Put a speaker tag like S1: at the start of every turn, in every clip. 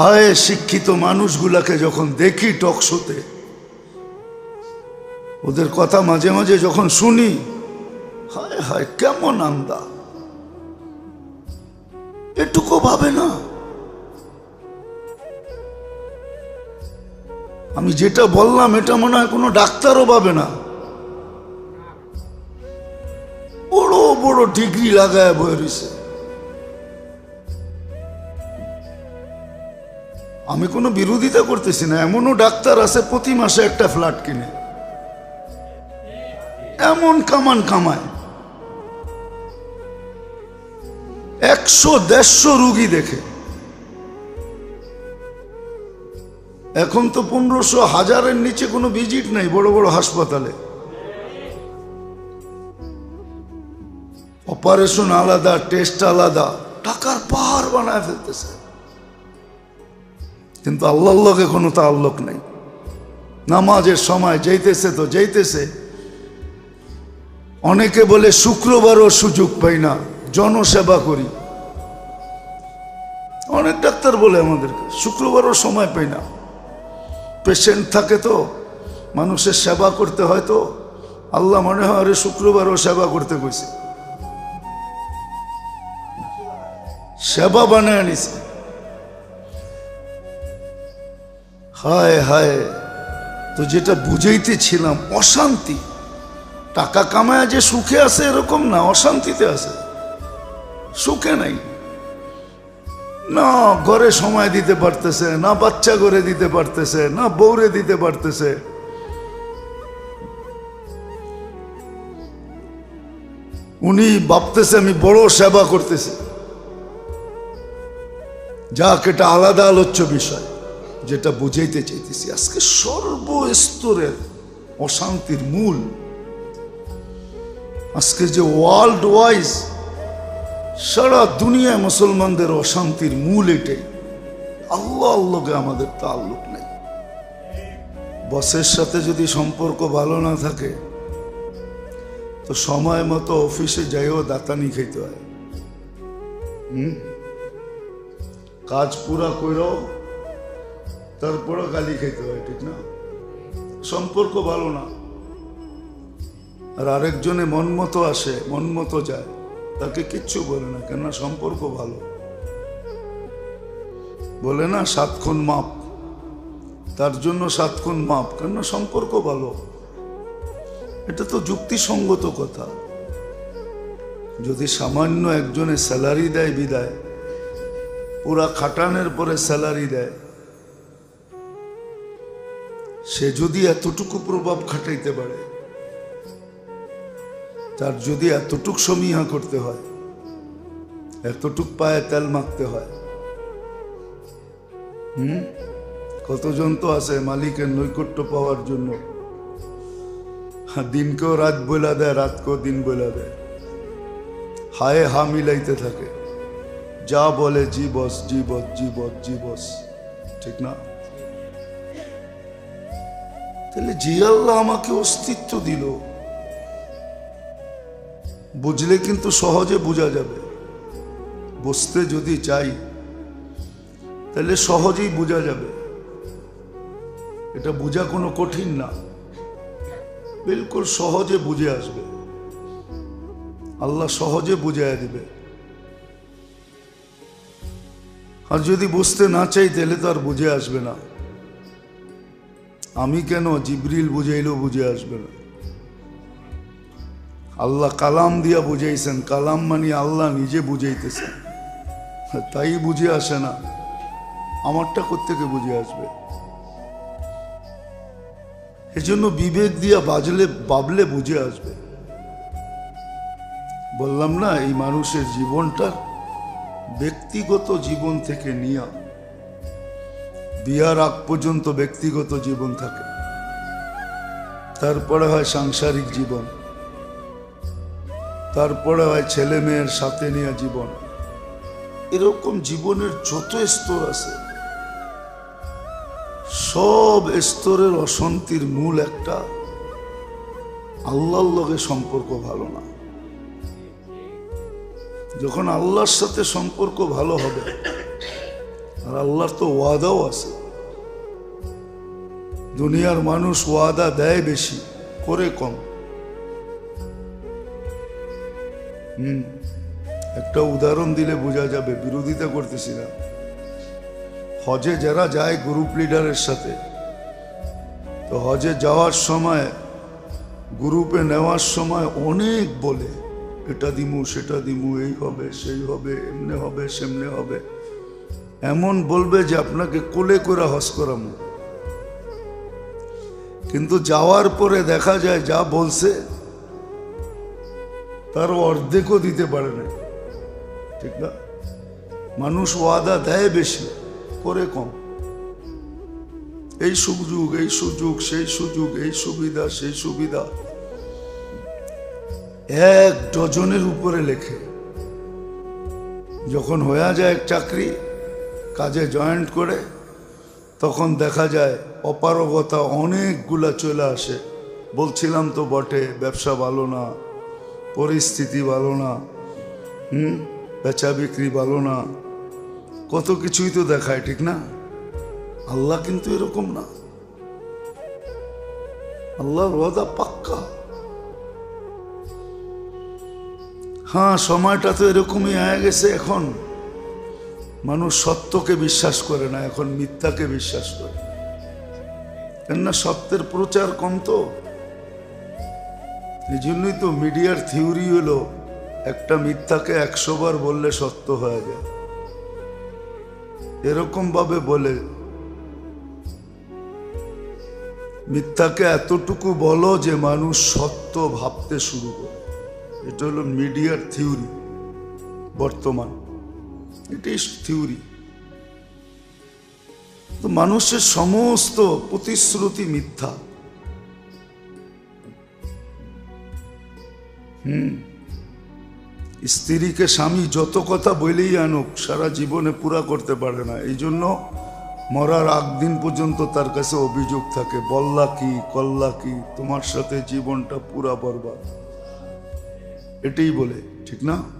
S1: হায়, শিক্ষিত মানুষগুলাকে যখন দেখি টকশোতে ওদের কথা মাঝে মাঝে যখন শুনি, হায় হায়, কেমন আন্দা এটুকু ভাবে না। আমি যেটা বললাম, এটা মনে হয় কোনো ডাক্তারও পাবে না। বড় বড় ডিগ্রি লাগায় বয়ে রয়েছে আমি কোনো বিরোধিতা করতেছি না, এমনও ডাক্তার আছে প্রতি মাসে একটা ফ্ল্যাট কিনে। এমন কামান কামায়। একশো, দেড়শো রুগী দেখে। এখন তো পনেরোশো, হাজারের নিচে কোনো ভিজিট নেই বড় বড় হাসপাতালে। অপারেশন আলাদা, টেস্ট আলাদা, টাকার পাহাড় বানায় ফেলতেছে। কিন্তু আল্লাহর লগে কোনো তাল্লুক নেই। নামাজের সময় যেতেছে তো যেতেছে অনেকে বলে শুক্রবারও সুযোগ পাই না, জনসেবা করি। অনেক ডাক্তার বলে আমাদেরকে শুক্রবারও সময় পাই না। পেশেন্ট থাকে তো, মানুষের সেবা করতে হয় তো। আল্লাহ মনে হয় আরে শুক্রবারও সেবা করতে কইছে। সেবা বানায় নিছে হায় হায়, তো যেটা বুঝাইতেছিলাম, অশান্তি। টাকা কামায় যে সুখে আছে এরকম না, অশান্তিতে আছে। সুখে নাই। না ঘরে সময় দিতে পারতেছে, না বাচ্চা করে দিতে পারতেছে, না বৌরে দিতে পারতেছে। উনি ভাবতেছে, আমি বড় সেবা করতেছি। যাক, এটা আলাদা আলোচ্য বিষয়। যেটা বুঝাইতে চাইতেছি, আজকে সর্বস্তরের অশান্তির মূল। আজকে যে ওয়ার্ল্ড ওয়াইজ সারা দুনিয়ায় মুসলমানদের অশান্তির মূল এটাই। আল্লাহ আল্লাহকে আমাদের তাল্লুক নেই। বসের সাথে যদি সম্পর্ক ভালো না থাকে, তো সময় মতো অফিসে যাইও, দাতানি খেতে হয়। হুম? কাজ পুরা কইরাও তারপরে গালি খেতে হয়, ঠিক না? সম্পর্ক ভালো না। আর আরেকজনে মন মতো আসে, মন মতো যায়, তাকে কিচ্ছু বলে না, কেননা সম্পর্ক ভালো। বলে না সাতক্ষণ মাপ। তার জন্য সাতক্ষণ মাপ, কেননা সম্পর্ক ভালো। এটা তো যুক্তিসঙ্গত কথা। যদি সামান্য একজনে স্যালারি দেয় বিদায়, পুরা খাটানের পরে স্যালারি দেয় সে যদি এতটুকু প্রভাব খাটাইতে পারে তার যদি এতটুক সমীহা করতে হয় এতটুক পায়ে তেল মাখতে হয় হুম? কতজন তো আছে মালিকের নৈকট্য পাওয়ার জন্য। হ্যাঁ, দিনকেও রাত বইলা দেয় রাতকেও দিন বইলা দেয়। হায়ে হা মিলাইতে থাকে। যা বলে জি বস জি বস জি বস জি বস ঠিক না? তাহলে জি আল্লাহ আমাকে অস্তিত্ব দিল। বুঝলে কিন্তু সহজে বোঝা যাবে। বুঝতে যদি চাই, তাহলে সহজেই বোঝা যাবে। এটা বোঝা কোনো কঠিন না। বিলকুল সহজে বুঝে আসবে। আল্লাহ সহজে বুঝাইয়া দিবে। আর যদি বুঝতে না চাই, তাহলে তো আর বুঝে আসবে না। আমি কেন জিবরিল বুঝাইলেও বুঝে আসবে না? আল্লাহ কালাম দিয়া বুঝাইছেন, কালাম মানে আল্লাহ নিজে বুঝাইতেছেন। তাই বুঝে আসে না, আমারটা কোত্থেকে বুঝে আসবে? এজন্য বিবেক দিয়া বাজলে, বাবলে বুঝে আসবে। বললাম না, এই মানুষের জীবনটা ব্যক্তিগত জীবন থেকে নিয়া। বিয়ার আগ পর্যন্ত ব্যক্তিগত জীবন থাকে। তারপরে হয় সাংসারিক জীবন। তারপরে হয় ছেলে মেয়ের সাথে নিয়ে জীবন। এরকম জীবনের যত স্তর আছে, সব স্তরের অশান্তির মূল একটা আল্লাহর লগে সম্পর্ক ভালো না। যখন আল্লাহর সাথে সম্পর্ক ভালো হবে আর আল্লাহর তো ওয়াদাও আছে। দুনিয়ার মানুষ ওয়াদা দেয় বেশি, করে কম। হুম, একটা উদাহরণ দিলে বোঝা যাবে, বিরোধিতা করতেছি না। হজে যারা যায় গ্রুপ লিডারের সাথে, তো হজে যাওয়ার সময় গ্রুপে নেওয়ার সময় অনেক বলে, এটা দিমু, সেটা দিমু, এই হবে, সেই হবে, এমনে হবে, সেমনে হবে। এমন বলবে যে আপনাকে কোলে করে হজ করামু। কিন্তু যাওয়ার পরে দেখা যায় যা বলছে, তার অর্ধেকও দিতে পারে না। ঠিক না? মানুষ ওয়াদা দেয় বেশি, করে কম। এই সুযোগ এই সুযোগ, সেই সুযোগ, এই সুবিধা, সেই সুবিধা। এক ডজনের উপরে লেখে। যখন হয়ে যায় চাকরি কাজে জয়েন্ট করে, তখন দেখা যায় অপারগতা অনেকগুলা চলে আসে। বলছিলাম তো বটে, ব্যবসা ভালো না, পরিস্থিতি ভালো না, হুম, বেচা বিক্রি ভালো না, কত কিছুই তো দেখায়, ঠিক না? আল্লাহ কিন্তু এরকম না। আল্লাহর ওয়াদা পাক্কা। হ্যাঁ সময়টা তো এরকমই হয়ে গেছে এখন। মানুষ সত্যকে বিশ্বাস করে না, এখন মিথ্যাকে বিশ্বাস করে। কেননা সত্যের প্রচার কম তো। এই জন্যই তো মিডিয়ার থিওরি হলো, একটা মিথ্যাকে একশো বার বললে সত্য হয়ে যায়। এরকম ভাবে বলে, মিথ্যাকে এতটুকু বলো যে মানুষ সত্য ভাবতে শুরু করে। এটা হলো মিডিয়ার থিওরি, বর্তমান। এটাই থিওরি তো মানুষের সমস্ত প্রতিশ্রুতি মিথ্যা। হুম। স্ত্রীকে স্বামী যত কথা বলেই আনুক, সারা জীবনে পুরা করতে পারে না। এই জন্য মরার আগ দিন পর্যন্ত তার কাছে অভিযোগ থাকে, বল্লা কি কল্লা কি, তোমার সাথে জীবনটা পুরা বরবাদ। এটাই বলে, ঠিক না?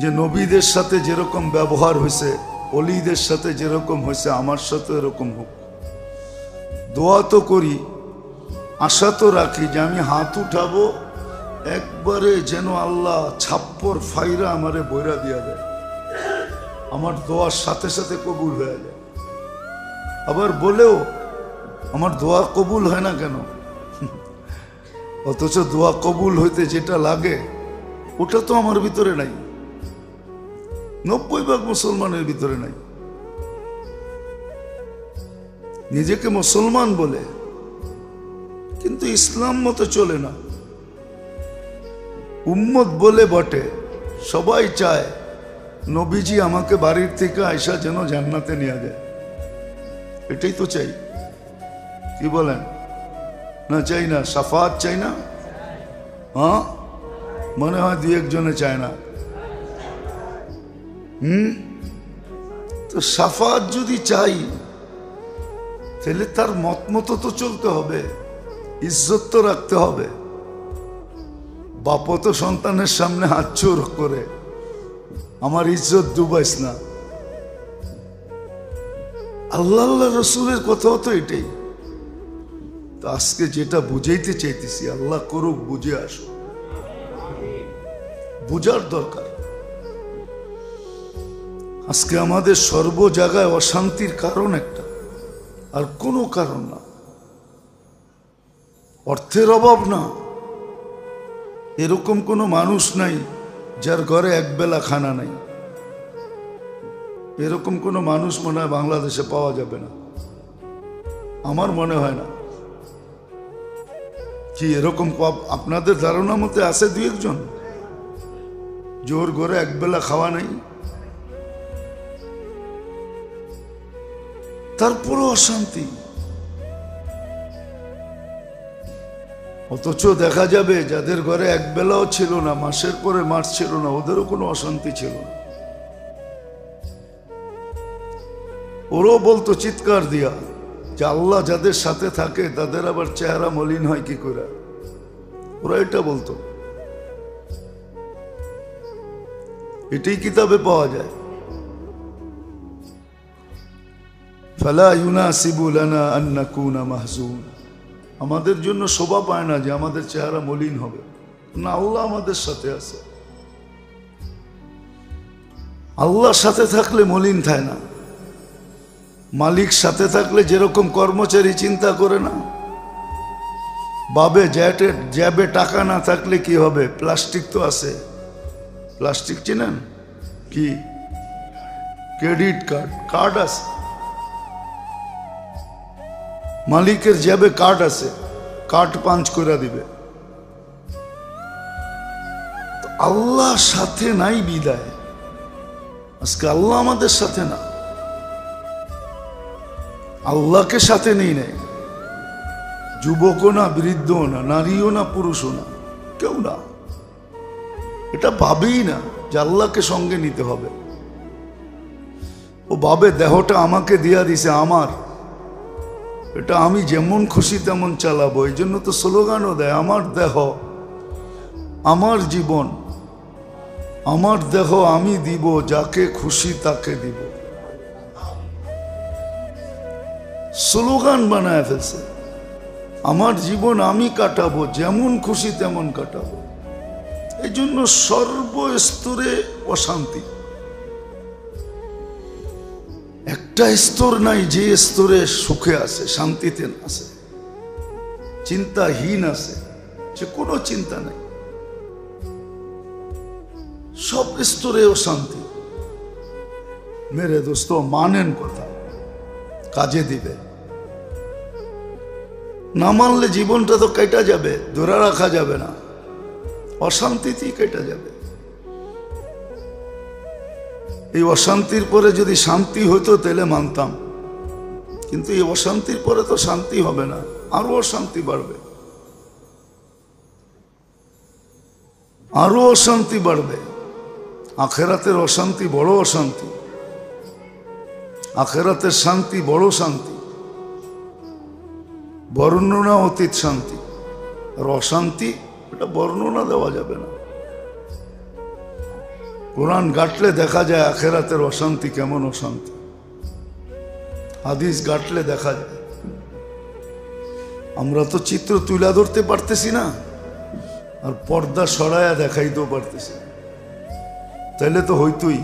S1: যে নবীদের সাথে যেরকম ব্যবহার হয়েছে, অলিদের সাথে যেরকম হয়েছে, আমার সাথে এরকম হোক। দোয়া তো করি, আশা তো রাখি যে আমি হাত উঠাবো, একবারে যেন আল্লাহ ছাপ্পর ফাইরা আমারে বইরা দিয়া দেয়। আমার দোয়ার সাথে সাথে কবুল হয়ে যায়। আবার বলেও, আমার দোয়া কবুল হয় না কেন? অথচ দোয়া কবুল হইতে যেটা লাগে, ওটা তো আমার ভিতরে নাই। নব্বই ভাগ মুসলমানের ভিতরে নাই। নিজেকে মুসলমান বলে, কিন্তু ইসলাম মতো চলে না। উম্মত বলে বটে, সবাই চায় নবীজি আমাকে বাড়ির থেকে আয়সা যেন জান্নাতে নিয়ে যায়। এটাই তো চাই। কি বলেন? না চাই না, সাফাত চাই না? হ্যাঁ? মনে হয় দু একজনে চায় না। হুম? তো সাফাত যদি চাই, তাহলে তার মত মতো তো চলতে হবে, ইজ্জত তো রাখতে হবে। বাপ তো সন্তানের সামনে হাত চোর করে, আমার ইজ্জত ডুবাইস না। আল্লাহ আল্লাহ রসুলের কথাও তো এটাই। তো আজকে যেটা বুঝাইতে চাইতেছি, আল্লাহ করুক, বুঝে আসো বুঝার দরকার। আজকে আমাদের সর্ব জায়গায় অশান্তির কারণ একটা। আর কোনো কারণ না। অর্থের অভাব না। এরকম কোনো মানুষ নাই যার ঘরে একবেলা খানা নাই। এরকম কোনো মানুষ মনে হয় বাংলাদেশে পাওয়া যাবে না। আমার মনে হয় না। কি এরকম আপনাদের ধারণা মতে আছে দু একজন জোর ঘরে একবেলা খাওয়া নাই? তারপরও অশান্তি। অথচ দেখা যাবে যাদের ঘরে এক বেলাও ছিল না, মাসের পরে মাস ছিল না, ওদেরও কোনো অশান্তি ছিল না। ওরও বলতো, চিৎকার দিয়া, যে আল্লাহ যাদের সাথে থাকে, তাদের আবার চেহারা মলিন হয় কি করে? ওরা এটা বলতো। এটাই কিতাবে পাওয়া যায়। ফালা ইউনাসিবু লানা আন নাকুনা মাহজুন আমাদের জন্য শোভা পায় না যে আমাদের চেহারা মলিন হবে। না, আল্লাহ আমাদের সাথে আছে। আল্লাহর সাথে থাকলে মলিন থাকে না। মালিক সাথে থাকলে যেরকম কর্মচারী চিন্তা করে না। বাবে জ্যাটে, জ্যাবে টাকা না থাকলে কি হবে? প্লাস্টিক তো আছে। প্লাস্টিক চিনেন? কি? ক্রেডিট কার্ড কার্ড আছে। মালিকের জ্যাবে কার্ড আছে কার্ড পাঞ্চ করে দিবে। আল্লাহ সাথে নাই বিদায়। আজকে আল্লাহ আমাদের সাথে না। আল্লাহকে সাথে নেই নেই। যুবকও না, বৃদ্ধও না, নারীও না, পুরুষও না, কেউ না। এটা ভাবেই না যে আল্লাহকে সঙ্গে নিতে হবে। ও ভাবে, দেহটা আমাকে দিয়া দিছে, আমার। এটা আমি যেমন খুশি তেমন চালাবো, এই জন্য তো স্লোগানও দেয়, আমার দেহ, আমার জীবন, আমার দেহ আমি দিব, যাকে খুশি তাকে দিব। স্লোগান বানায় ফেলছে, আমার জীবন আমি কাটাবো, যেমন খুশি তেমন কাটাবো। এই জন্য সর্বস্তরে অশান্তি। একটা স্তর নাই, যে স্তরে সুখে আছে, শান্তিতে আছে, চিন্তাহীন আছে যে কোনো চিন্তা নেই। সব স্তরে অশান্তি মেরে দোস্ত, মানেন কথা, কাজে দিবে। না মানলে জীবনটা তো কেটা যাবে, ধরে রাখা যাবে না। অশান্তিতেই কেটা যাবে। এই অশান্তির পরে যদি শান্তি হতো, তাহলে মানতাম। কিন্তু এই অশান্তির পরে তো শান্তি হবে না, আরও অশান্তি বাড়বে। আরও অশান্তি বাড়বে। আখেরাতের অশান্তি বড় অশান্তি। আখেরাতের শান্তি বড় শান্তি। বর্ণনা অতীত শান্তি। আর অশান্তি, এটা বর্ণনা দেওয়া যাবে না। কোরআন গাটলে দেখা যায় আখেরাতের অশান্তি কেমন অশান্তি। হাদিস গাটলে দেখা যায়। আমরা তো চিত্র তুলে ধরতে পারতেছি না, আর পর্দা সরায়া দেখাইতেও পারতেছি। তাইলে তো হইতই,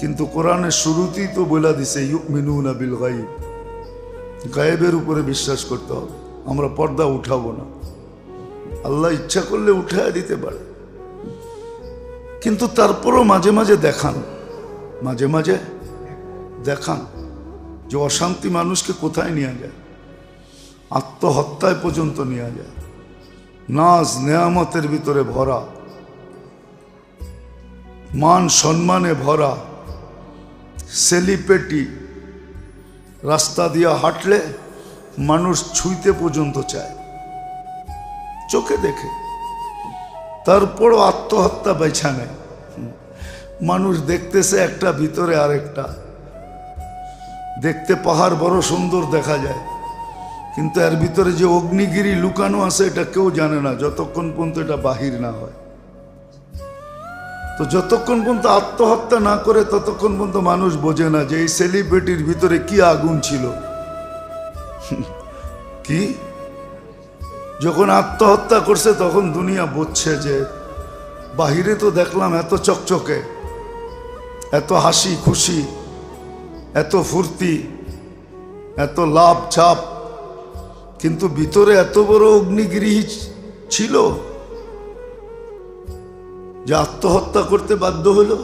S1: কিন্তু কোরআনের শুরুতেই তো বলে দিছে মিনুনা বিল গাইব গায়েবের উপরে বিশ্বাস করতে হবে, আমরা পর্দা উঠাবো না। আল্লাহ ইচ্ছা করলে উঠায় দিতে পারে। কিন্তু তারপরও মাঝে মাঝে দেখান। মাঝে মাঝে দেখান যে অশান্তি মানুষকে কোথায় নিয়ে যায়। আত্মহত্যায় পর্যন্ত নিয়ে যায়। নাজ নেয়ামতের ভিতরে ভরা। মান সম্মানে ভরা। সেলিপেটি রাস্তা দিয়ে হাঁটলে মানুষ ছুঁইতে পর্যন্ত চায়। চোখে দেখে। তারপরও আত্মহত্যা বেছা নেয়। মানুষ দেখতেছে একটা, ভিতরে আরেকটা। দেখতে পাহাড় বড় সুন্দর দেখা যায়। কিন্তু এর ভিতরে যে অগ্নিগিরি লুকানো আছে, এটা কেউ জানে না, যতক্ষণ পর্যন্ত এটা বাহির না হয়। তো যতক্ষণ পর্যন্ত আত্মহত্যা না করে, ততক্ষণ পর্যন্ত মানুষ বোঝে না যে এই সেলিব্রিটির ভিতরে কি আগুন ছিল। কি? যখন আত্মহত্যা করছে, তখন দুনিয়া বুঝছে যে বাহিরে তো দেখলাম এত চকচকে, এত হাসি খুশি, এত ফুর্তি, এত লাভ চাপ কিন্তু ভিতরে এত বড় অগ্নিগিরি ছিল যে আত্মহত্যা করতে বাধ্য হলো।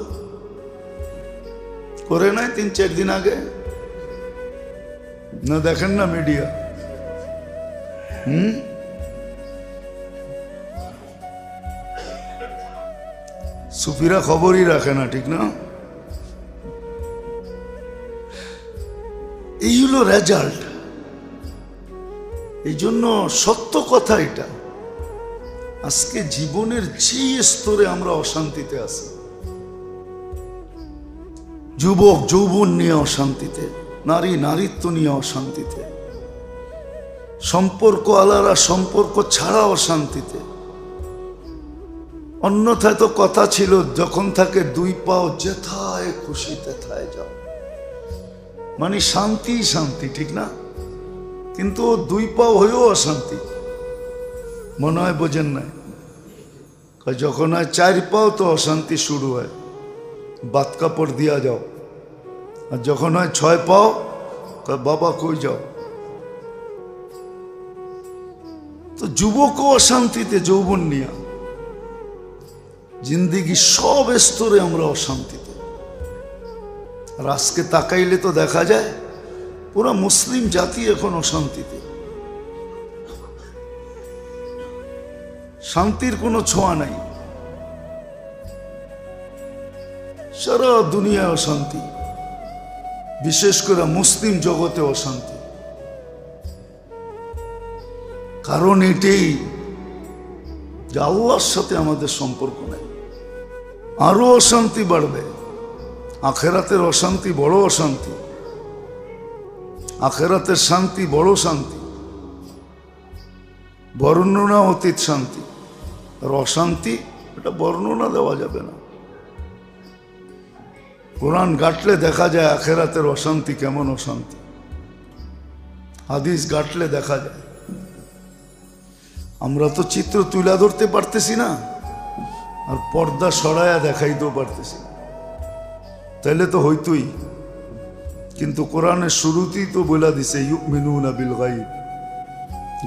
S1: করে নাই তিন চার দিন আগে। না, দেখেন না মিডিয়া হুম? সুফিরা খবরই রাখে না, ঠিক না? এই হলো রেজাল্ট এই জন্য সত্য কথা এটা। আজকে জীবনের যে স্তরে আমরা অশান্তিতে আছি। যুবক, যৌবন নিয়ে অশান্তিতে, নারী, নারীত্ব নিয়ে অশান্তিতে। সম্পর্ক আলারা সম্পর্ক ছাড়া অশান্তিতে। অন্যথায় তো কথা ছিল, যখন থাকে দুই পাও যেথায় খুশি তেথায় যাও। মানে শান্তি শান্তি, ঠিক না? কিন্তু দুই পাও হয়েও অশান্তি। মনে হয় বোঝেন নাই? যখন হয় চার পাও তো অশান্তি শুরু হয়, বাত কাপড় দিয়া যাও। আর যখন হয় ছয় পাও, কয়, বাবা কই যাও? তো যুবকও অশান্তিতে, যৌবন নিয়া। জিন্দিগি সব স্তরে আমরা অশান্তিতে। আর আজকে তাকাইলে তো দেখা যায়, পুরো মুসলিম জাতি এখন অশান্তিতে। শান্তির কোনো ছোঁয়া নাই। সারা দুনিয়ায় অশান্তি, বিশেষ করে মুসলিম জগতে অশান্তি। কারণ এটাই যে আল্লাহর সাথে আমাদের সম্পর্ক নেই। আরও অশান্তি বাড়বে। আখেরাতের অশান্তি বড় অশান্তি। আখেরাতের শান্তি বড় শান্তি। বর্ণনা অতীত শান্তি। আর অশান্তি, এটা বর্ণনা দেওয়া যাবে না। কোরআন গাটলে দেখা যায় আখেরাতের অশান্তি কেমন অশান্তি। হাদিস গাটলে দেখা যায়। আমরা তো চিত্র তুলে ধরতে পারতেছি না। আর পর্দা সরায়া দেখাইতেও পারতেছি তাইলে তো হইতই। কিন্তু কোরআনের শুরুতেই তো বলে দিছে ইউক মিনুনা বিল গাইব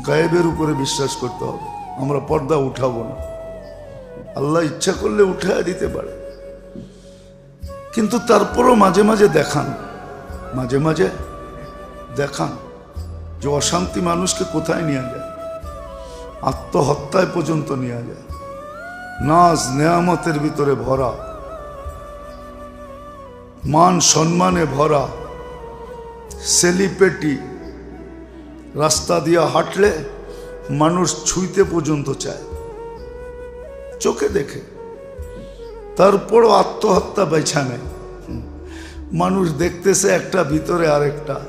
S1: গায়েবের উপরে বিশ্বাস করতে হবে। আমরা পর্দা উঠাবো না। আল্লাহ ইচ্ছা করলে উঠায় দিতে পারে। কিন্তু তারপরও মাঝে মাঝে দেখান। মাঝে মাঝে দেখান যে অশান্তি মানুষকে কোথায় নিয়ে যায়? আত্মহত্যায় পর্যন্ত নিয়ে যায়। নাজ নেয়ামতের ভিতরে ভরা। মান সম্মানে ভরা। সেলিপেটি রাস্তা দিয়া হাঁটলে মানুষ ছুঁইতে পর্যন্ত চায়। চোখে দেখে। তারপরও আত্মহত্যা বেছা নেয়। মানুষ দেখতেছে একটা ভিতরে আরেকটা।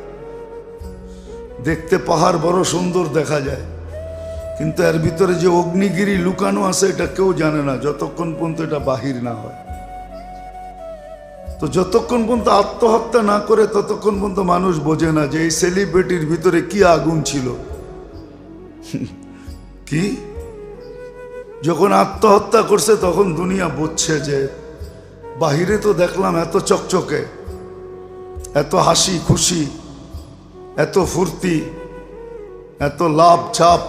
S1: দেখতে পাহাড় বড় সুন্দর দেখা যায়। কিন্তু এর ভিতরে যে অগ্নিগিরি লুকানো আছে, এটা কেউ জানে না, যতক্ষণ পর্যন্ত এটা বাহির না হয়। তো যতক্ষণ পর্যন্ত আত্মহত্যা না করে, ততক্ষণ পর্যন্ত মানুষ বোঝে না যে এই সেলিব্রিটির ভিতরে কি আগুন ছিল। কি? যখন আত্মহত্যা করছে, তখন দুনিয়া বুঝছে যে বাহিরে তো দেখলাম এত চকচকে, এত হাসি খুশি, এত ফুর্তি, এত লাভ ছাপ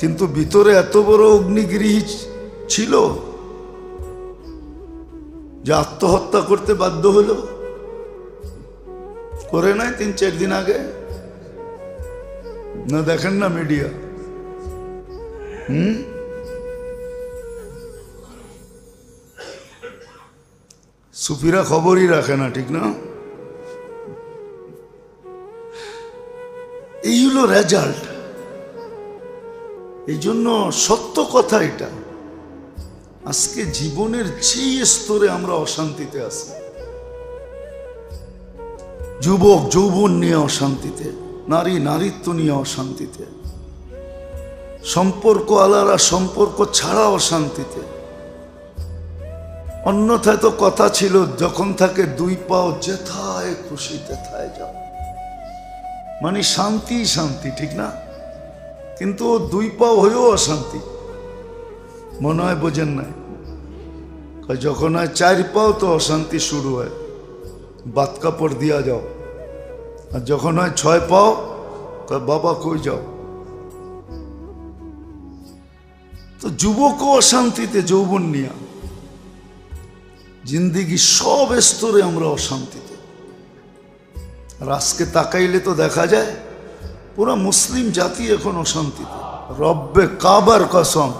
S1: কিন্তু ভিতরে এত বড় অগ্নিগৃহী ছিল যে আত্মহত্যা করতে বাধ্য হলো। করে নাই তিন চার দিন আগে। না, দেখেন না মিডিয়া হুম? সুফিরা খবরই রাখে না, ঠিক না? এই হলো রেজাল্ট এই জন্য সত্য কথা এটা। আজকে জীবনের যে স্তরে আমরা অশান্তিতে আছি। যুবক, যৌবন নিয়ে অশান্তিতে, নারী, নারীত্ব নিয়ে অশান্তিতে, সম্পর্ক আলারা সম্পর্ক ছাড়া অশান্তিতে। অন্যথায় তো কথা ছিল, যখন থাকে দুই পাও যেথায় খুশি তেথায় যাও। মানে শান্তি শান্তি, ঠিক না? কিন্তু দুই পাও হয়েও অশান্তি। মনে হয় বোঝেন নাই। যখন হয় চার পাও তো অশান্তি শুরু হয়। বাত কাপড় দিয়া যাও। আর যখন হয় ছয় পাও বাবা কই যাও? তো যুবকও অশান্তিতে, যৌবন নিয়া। জিন্দিগি সব স্তরে আমরা অশান্তিতে। আর আজকে তাকাইলে তো দেখা যায় পুরা মুসলিম জাতি এখন অশান্তিতে। রব্বে কাবার কসম।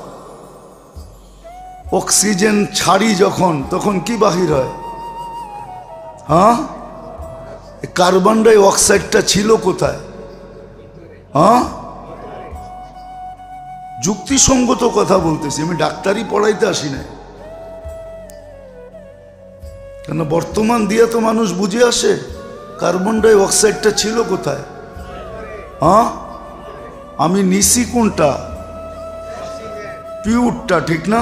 S1: অক্সিজেন ছাড়ি যখন, তখন কি বাহির হয়? হ্যাঁ? কার্বন ডাই অক্সাইডটা ছিল কোথায়? হ্যাঁ? যুক্তিসঙ্গত কথা বলতেছি, আমি ডাক্তারই পড়াইতে আসি না কেন বর্তমান দিয়ে তো মানুষ বুঝে আসে, কার্বন ডাই অক্সাইডটা ছিল কোথায়? হ্যাঁ? আমি নিছি কোনটা? পিউরটা, ঠিক না?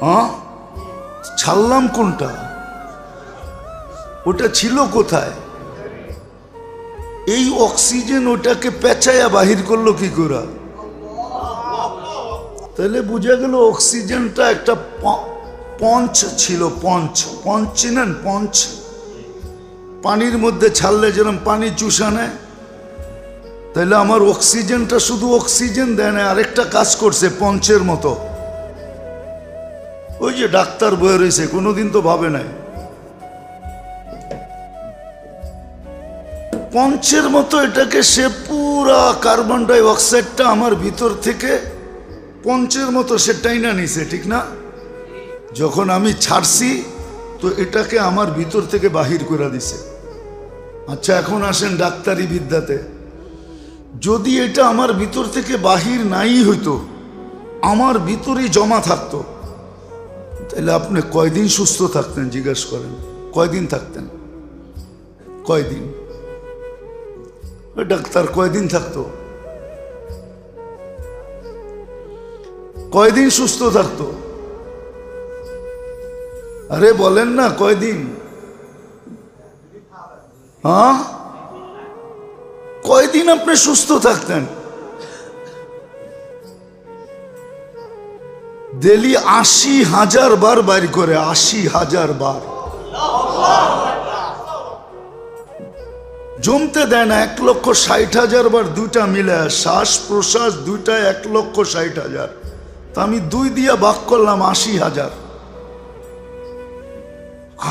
S1: হ্যাঁ? ছাড়লাম কোনটা? ওটা ছিল কোথায়? এই অক্সিজেন ওটাকে পেঁচাইয়া বাহির করল কি করে? তাহলে বুঝা গেল অক্সিজেনটা একটা পঞ্চ ছিল, পঞ্চ। পঞ্চ চিনেন পঞ্চ। পানির মধ্যে ছাড়লে যেরকম পানি চুষা নেয় তাহলে আমার অক্সিজেনটা শুধু অক্সিজেন দেয় না, আরেকটা কাজ করছে পঞ্চের মতো। ওই যে ডাক্তার বয়ে রয়েছে, কোনোদিন তো ভাবে নাই। পঞ্চের মতো এটাকে সে পুরা কার্বন ডাই অক্সাইডটা আমার ভিতর থেকে পঞ্চের মতো সে টাইনা নিছে, ঠিক না? যখন আমি ছাড়ছি, তো এটাকে আমার ভিতর থেকে বাহির করে দিছে। আচ্ছা এখন আসেন ডাক্তারি বিদ্যাতে। যদি এটা আমার ভিতর থেকে বাহির নাই হইতো, আমার ভিতরেই জমা থাকতো। তাহলে আপনি কয়দিন সুস্থ থাকতেন, জিজ্ঞেস করেন? কয়দিন থাকতেন? কয়দিন? ডাক্তার কয়দিন থাকতো? কয়দিন সুস্থ থাকতো? আরে বলেন না, কয়দিন? হ্যাঁ? কয়দিন আপনি সুস্থ থাকতেন? ডেলি আশি হাজার বার বাইর করে, আশি হাজার বার। জমতে দেয় না, এক লক্ষ ষাট হাজার বার দুইটা মিলে, শ্বাস প্রশ্বাস দুইটা এক লক্ষ ষাট হাজার। তা আমি দুই দিয়া বাক করলাম আশি হাজার।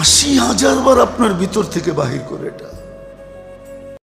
S1: আশি হাজার বার আপনার ভিতর থেকে বাহির করে এটা।